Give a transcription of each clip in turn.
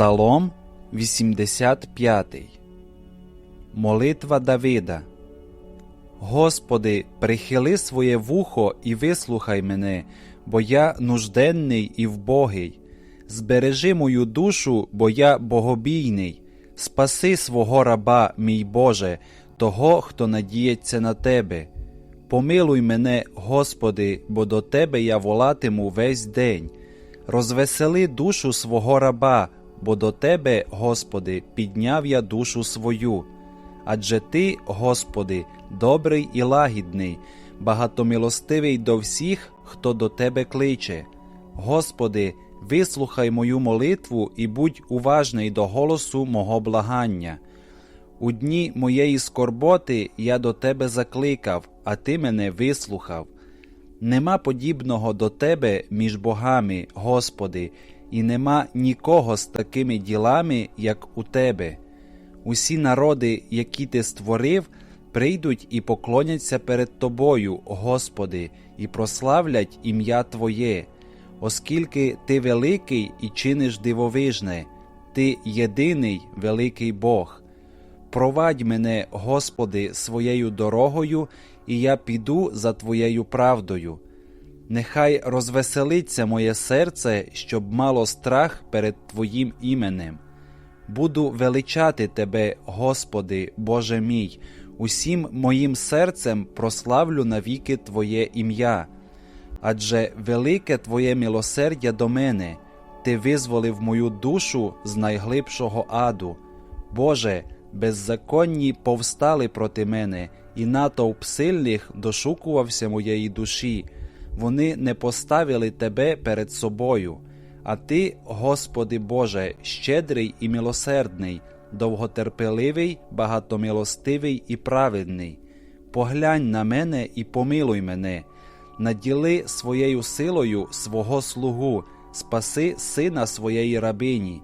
Псалом 85 Молитва Давида Господи, прихили своє вухо і вислухай мене, бо я нужденний і вбогий. Збережи мою душу, бо я богобійний. Спаси свого раба, мій Боже, того, хто надіється на Тебе. Помилуй мене, Господи, бо до Тебе я волатиму весь день. Розвесели душу свого раба, бо до Тебе, Господи, підняв я душу свою. Адже Ти, Господи, добрий і лагідний, багатомилостивий до всіх, хто до Тебе кличе. Господи, вислухай мою молитву і будь уважний до голосу мого благання. У дні моєї скорботи я до Тебе закликав, а Ти мене вислухав. Нема подібного до Тебе між богами, Господи, і нема нікого з такими ділами, як у Тебе. Усі народи, які Ти створив, прийдуть і поклоняться перед Тобою, Господи, і прославлять ім'я Твоє, оскільки Ти великий і чиниш дивовижне, Ти єдиний великий Бог. Провадь мене, Господи, своєю дорогою, і я піду за Твоєю правдою. Нехай розвеселиться моє серце, щоб мало страх перед Твоїм іменем. Буду величати Тебе, Господи, Боже мій, усім моїм серцем прославлю навіки Твоє ім'я. Адже велике Твоє милосердя до мене, Ти визволив мою душу з найглибшого аду. Боже, беззаконні повстали проти мене, і натовп сильних дошукувався моєї душі. Вони не поставили Тебе перед собою. А Ти, Господи Боже, щедрий і милосердний, довготерпеливий, багатомилостивий і праведний. Поглянь на мене і помилуй мене, наділи своєю силою свого слугу, спаси сина своєї рабині,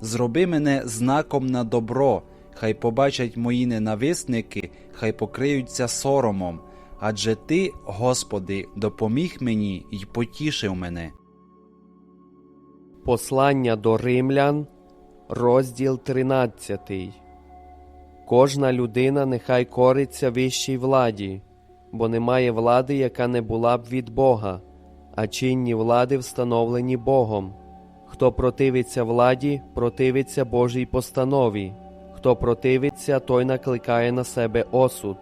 зроби мене знаком на добро, хай побачать мої ненависники, хай покриються соромом, адже Ти, Господи, допоміг мені й потішив мене. Послання до римлян, розділ 13. Кожна людина нехай кориться вищій владі, бо немає влади, яка не була б від Бога, а чинні влади встановлені Богом. Хто противиться владі, противиться Божій постанові, хто противиться, той накликає на себе осуд.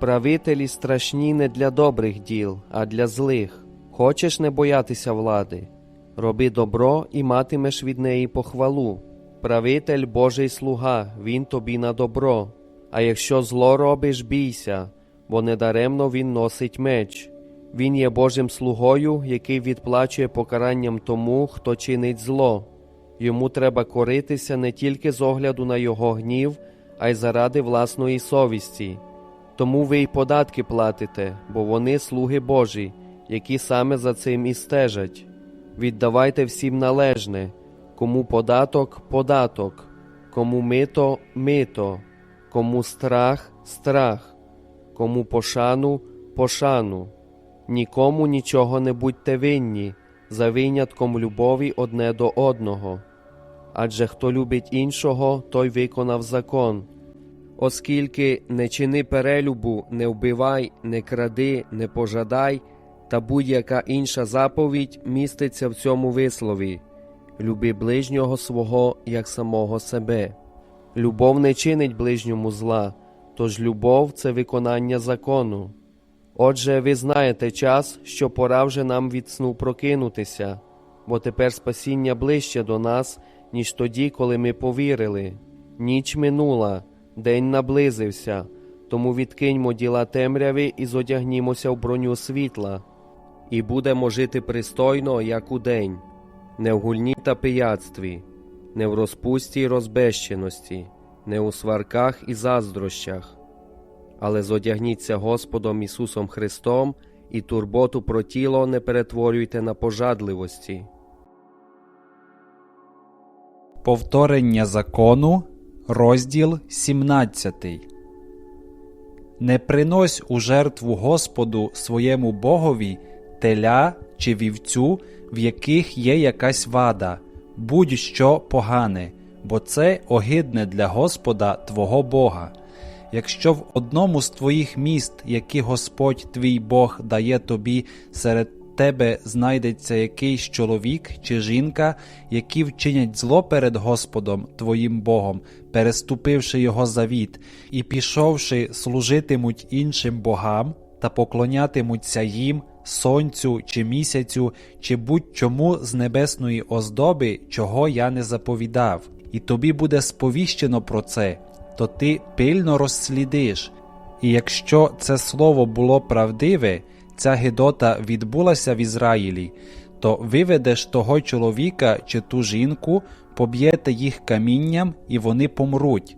Правителі страшні не для добрих діл, а для злих. Хочеш не боятися влади? Роби добро і матимеш від неї похвалу. Правитель Божий слуга, він тобі на добро. А якщо зло робиш, бійся, бо недаремно він носить меч. Він є Божим слугою, який відплачує покаранням тому, хто чинить зло. Йому треба коритися не тільки з огляду на його гнів, а й заради власної совісті. Тому ви й податки платите, бо вони слуги Божі, які саме за цим і стежать. Віддавайте всім належне, кому податок податок, кому мито мито, кому страх страх, кому пошану пошану. Нікому нічого не будьте винні, за винятком любові одне до одного. Адже хто любить іншого, той виконав закон. Оскільки не чини перелюбу, не вбивай, не кради, не пожадай, та будь-яка інша заповідь міститься в цьому вислові люби ближнього свого як самого себе. Любов не чинить ближньому зла, тож любов це виконання закону. Отже, ви знаєте час, що пора вже нам від сну прокинутися, бо тепер спасіння ближче до нас, ніж тоді, коли ми повірили. Ніч минула, день наблизився, тому відкиньмо діла темряви і зодягнімося в броню світла, і будемо жити пристойно, як у день, не в гульні та пияцтві, не в розпусті й розбещеності, не у сварках і заздрощах але зодягніться Господом Ісусом Христом і турботу про тіло не перетворюйте на пожадливості. Повторення закону, розділ 17. Не принось у жертву Господу своєму Богові теля чи вівцю, в яких є якась вада, будь-що погане, бо це огидне для Господа Твого Бога. Якщо в одному з твоїх міст, які Господь твій Бог дає тобі, серед тебе знайдеться якийсь чоловік чи жінка, які вчинять зло перед Господом твоїм Богом, переступивши його завіт, і пішовши служитимуть іншим богам та поклонятимуться їм, сонцю чи місяцю, чи будь-чому з небесної оздоби, чого я не заповідав, і тобі буде сповіщено про це, то ти пильно розслідиш. І якщо це слово було правдиве, ця гидота відбулася в Ізраїлі, то виведеш того чоловіка чи ту жінку, поб'єте їх камінням, і вони помруть.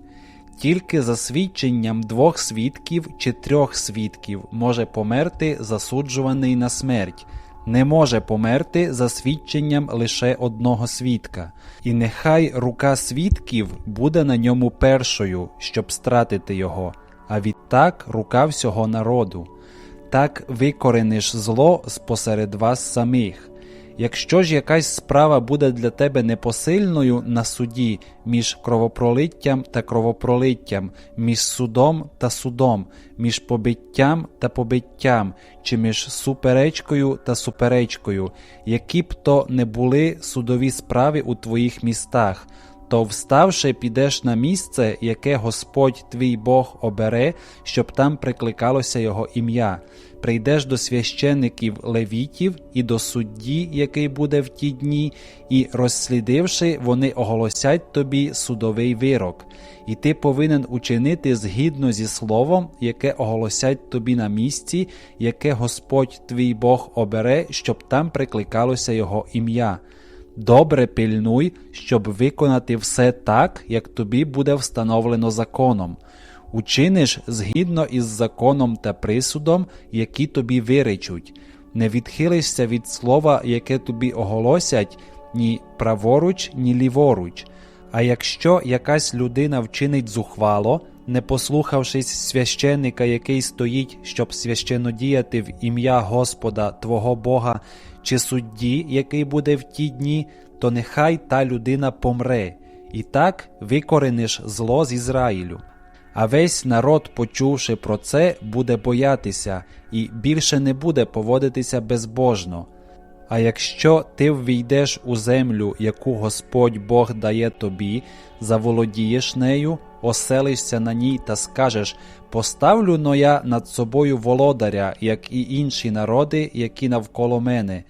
Тільки за свідченням двох свідків чи трьох свідків може померти засуджуваний на смерть, не може померти за свідченням лише одного свідка, і нехай рука свідків буде на ньому першою, щоб стратити його, а відтак рука всього народу. Так викорениш зло спосеред вас самих. Якщо ж якась справа буде для тебе непосильною на суді між кровопролиттям та кровопролиттям, між судом та судом, між побиттям та побиттям, чи між суперечкою та суперечкою, які б то не були судові справи у твоїх містах, то вставши, підеш на місце, яке Господь твій Бог обере, щоб там прикликалося Його ім'я. Прийдеш до священиків левітів і до судді, який буде в ті дні, і, розслідивши, вони оголосять тобі судовий вирок, і ти повинен учинити згідно зі словом, яке оголосять тобі на місці, яке Господь твій Бог обере, щоб там прикликалося Його ім'я. Добре пильнуй, щоб виконати все так, як тобі буде встановлено законом. Учиниш згідно із законом та присудом, які тобі виречуть, не відхилишся від слова, яке тобі оголосять, ні праворуч, ні ліворуч. А якщо якась людина вчинить зухвало, не послухавшись священника, який стоїть, щоб священодіяти в ім'я Господа Твого Бога, чи судді, який буде в ті дні, то нехай та людина помре, і так викорениш зло з Ізраїлю. А весь народ, почувши про це, буде боятися і більше не буде поводитися безбожно. А якщо ти ввійдеш у землю, яку Господь Бог дає тобі, заволодієш нею, оселишся на ній та скажеш: Поставлю но я над собою володаря, як і інші народи, які навколо мене,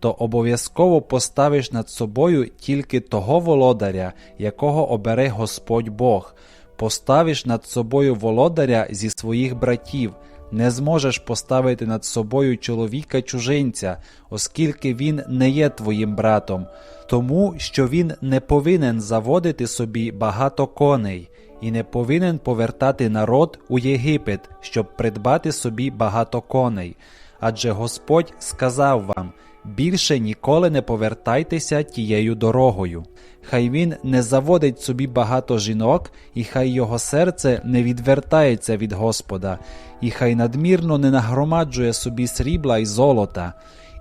то обов'язково поставиш над собою тільки того володаря, якого обере Господь Бог. Поставиш над собою володаря зі своїх братів, не зможеш поставити над собою чоловіка чужинця, оскільки він не є твоїм братом, тому що він не повинен заводити собі багато коней і не повинен повертати народ у Єгипет, щоб придбати собі багато коней. Адже Господь сказав вам більше ніколи не повертайтеся тією дорогою. Хай він не заводить собі багато жінок, і хай його серце не відвертається від Господа, і хай надмірно не нагромаджує собі срібла й золота.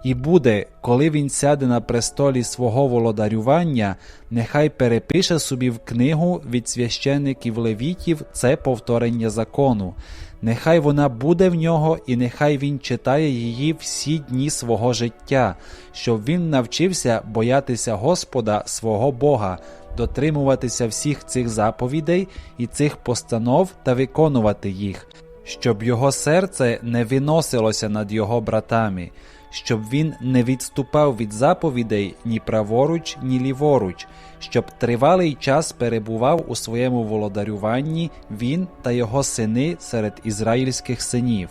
І буде, коли він сяде на престолі свого володарювання, нехай перепише собі в книгу від священників левітів це повторення закону. Нехай вона буде в нього, і нехай він читає її всі дні свого життя, щоб він навчився боятися Господа свого Бога, дотримуватися всіх цих заповідей і цих постанов та виконувати їх, щоб його серце не виносилося над його братами, щоб він не відступав від заповідей ні праворуч, ні ліворуч, щоб тривалий час перебував у своєму володарюванні він та його сини серед ізраїльських синів.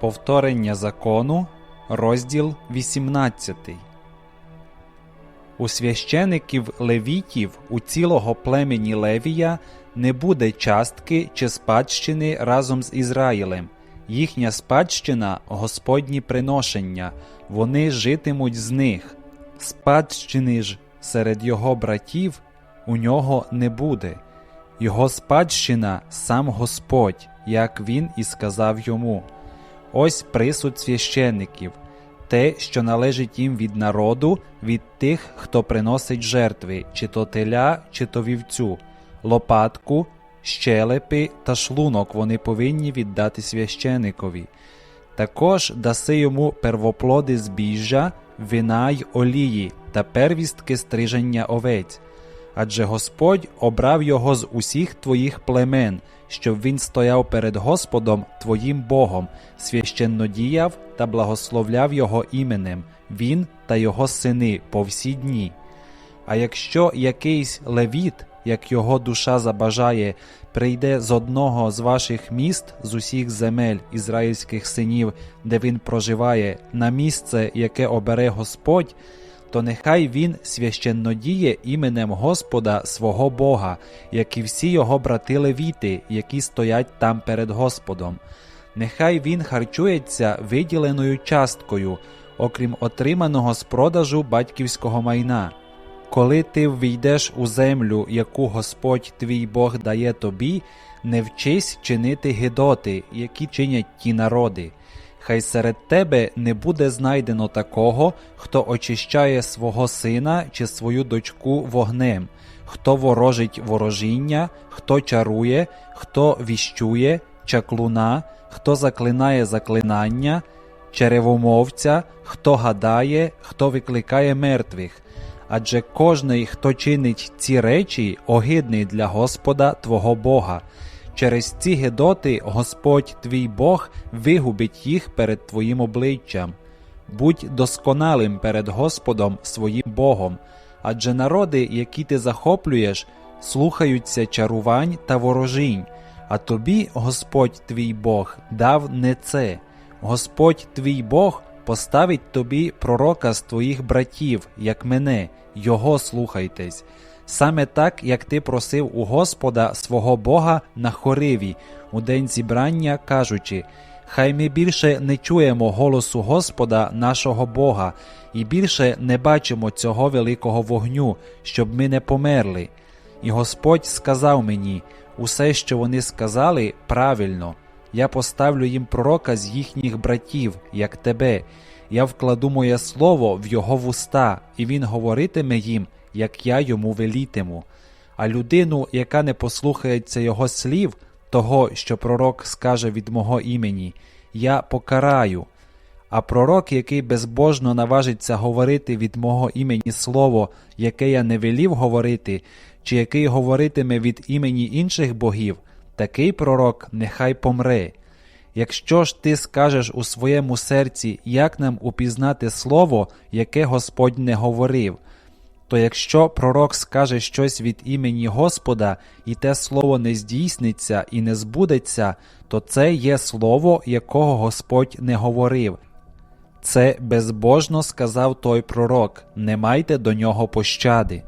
Повторення закону, розділ 18. У священиків левітів у цілого племені Левія не буде частки чи спадщини разом з Ізраїлем. Їхня спадщина Господні приношення, вони житимуть з них. Спадщини ж серед його братів у нього не буде. Його спадщина сам Господь, як він і сказав йому. Ось присуд священиків. те, що належить їм від народу, від тих, хто приносить жертви, чи то теля, чи то вівцю, лопатку, щелепи та шлунок вони повинні віддати священикові. Також даси йому первоплоди збіжжя, вина й олії та первістки стриження овець. Адже Господь обрав його з усіх твоїх племен, щоб він стояв перед Господом твоїм Богом, священно діяв та благословляв його іменем, він та його сини по всі дні. А якщо якийсь левіт, як його душа забажає, прийде з одного з ваших міст з усіх земель ізраїльських синів, де він проживає, на місце, яке обере Господь, то нехай він священнодіє іменем Господа свого Бога, як і всі його брати левіти, які стоять там перед Господом. Нехай він харчується виділеною часткою, окрім отриманого з продажу батьківського майна. Коли ти ввійдеш у землю, яку Господь твій Бог дає тобі, не вчись чинити гидоти, які чинять ті народи. Хай серед тебе не буде знайдено такого, хто очищає свого сина чи свою дочку вогнем, хто ворожить ворожіння, хто чарує, хто віщує, чаклуна, хто заклинає заклинання, черевомовця, хто гадає, хто викликає мертвих. Адже кожний, хто чинить ці речі, огидний для Господа Твого Бога. Через ці гидоти Господь твій Бог вигубить їх перед твоїм обличчям. Будь досконалим перед Господом своїм Богом, адже народи, які ти захоплюєш, слухаються чарувань та ворожінь, а тобі Господь твій Бог дав не це. Господь твій Бог поставить тобі пророка з твоїх братів, як мене, його слухайтесь. Саме так, як ти просив у Господа свого Бога на хориві у день зібрання, кажучи: Хай ми більше не чуємо голосу Господа нашого Бога, і більше не бачимо цього великого вогню, щоб ми не померли. І Господь сказав мені: усе, що вони сказали, правильно. Я поставлю їм пророка з їхніх братів, як тебе. Я вкладу моє слово в його вуста, і він говоритиме їм як я йому велітиму. А людину, яка не послухається його слів, того, що пророк скаже від мого імені, я покараю. А пророк, який безбожно наважиться говорити від мого імені слово, яке я не велів говорити, чи який говоритиме від імені інших богів, такий пророк нехай помре. Якщо ж ти скажеш у своєму серці, як нам упізнати слово, яке Господь не говорив, то якщо пророк скаже щось від імені Господа, і те слово не здійсниться і не збудеться, то це є слово, якого Господь не говорив. Це безбожно сказав той пророк, не майте до нього пощади.